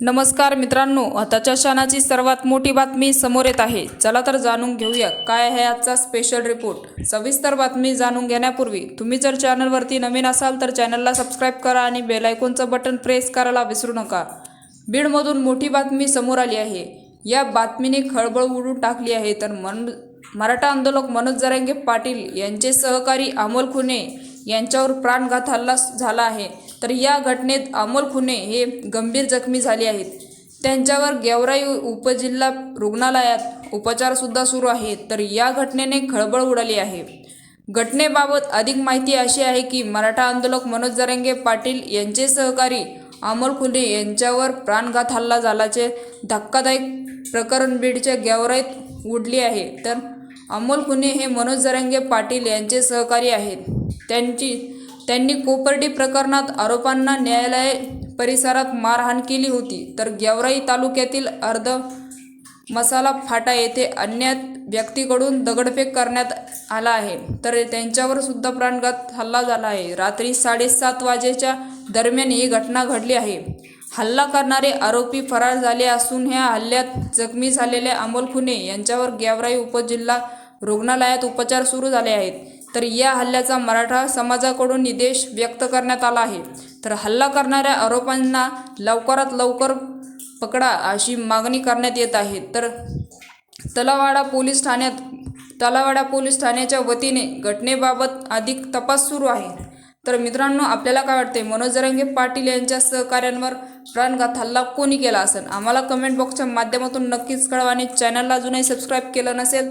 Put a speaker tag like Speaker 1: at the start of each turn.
Speaker 1: नमस्कार मित्रांनो आताच्या क्षणाची सर्वात मोठी बातमी समोर येत आहे. चला तर जाणून घेऊया काय आहे आजचा स्पेशल रिपोर्ट सविस्तर बातमी जाणून घेण्यापूर्वी तुम्ही जर चॅनलवरती नवीन असाल तर चॅनलला सबस्क्राईब करा आणि बेल आयकॉनचं बटन प्रेस करायला विसरू नका. बीडमधून मोठी बातमी समोर आली आहे. या बातमीने खळबळ उडून टाकली आहे. तर मन मराठा आंदोलक मनोज जरांगे पाटील यांचे सहकारी अमोल खुने यांच्यावर प्राणघात हल्ला झाला आहे. तर या घटनेत अमोल खुने हे गंभीर जखमी झाले आहेत. त्यांच्यावर गेवराई उपजिल्हा रुग्णालयात उपचारसुद्धा सुरू आहेत. तर या घटनेने खळबळ उडाली आहे. घटनेबाबत अधिक माहिती अशी आहे की मराठा आंदोलक मनोज जरंगे पाटील यांचे सहकारी अमोल खुले यांच्यावर प्राणघात हल्ला झाल्याचे धक्कादायक प्रकरण बीडच्या गेवराईत उडले आहे. तर अमोल खुने हे मनोज जरंगे पाटील यांचे सहकारी आहेत. त्यांची त्यांनी कोपर्डी प्रकरणात आरोपांना न्यायालय परिसरात मारहाण केली होती. तर गेवराई तालुक्यातील अर्ध मसाला फाटा येथे अज्ञात व्यक्तीकडून दगडफेक करण्यात आला आहे. तर त्यांच्यावर सुद्धा प्राणघात हल्ला झाला आहे. रात्री साडेसात वाजेच्या दरम्यान ही घटना घडली आहे. हल्ला करणारे आरोपी फरार झाले असून ह्या हल्ल्यात जखमी झालेले अमोल खुने यांच्यावर गेवराई उपजिल्हा रुग्णालयात उपचार सुरू झाले आहेत. तर या हल्ल्याचा मराठा समाजाकडून निदेश व्यक्त करण्यात आला आहे. तर हल्ला करणाऱ्या आरोपांना लवकरात लवकर पकडा अशी मागणी करण्यात येत आहे. तर तलावाडा पोलीस ठाण्यात तलावाडा पोलीस ठाण्याच्या वतीने घटनेबाबत अधिक तपास सुरू आहे. तर मित्रांनो आपल्याला काय वाटते मनोज जरांगे पाटील यांच्या सहकार्यांवर प्राणघात हल्ला कोणी केला असेल? आम्हाला कमेंट बॉक्सच्या माध्यमातून नक्कीच कळवा आणि चॅनलला अजूनही सबस्क्राईब केलं नसेल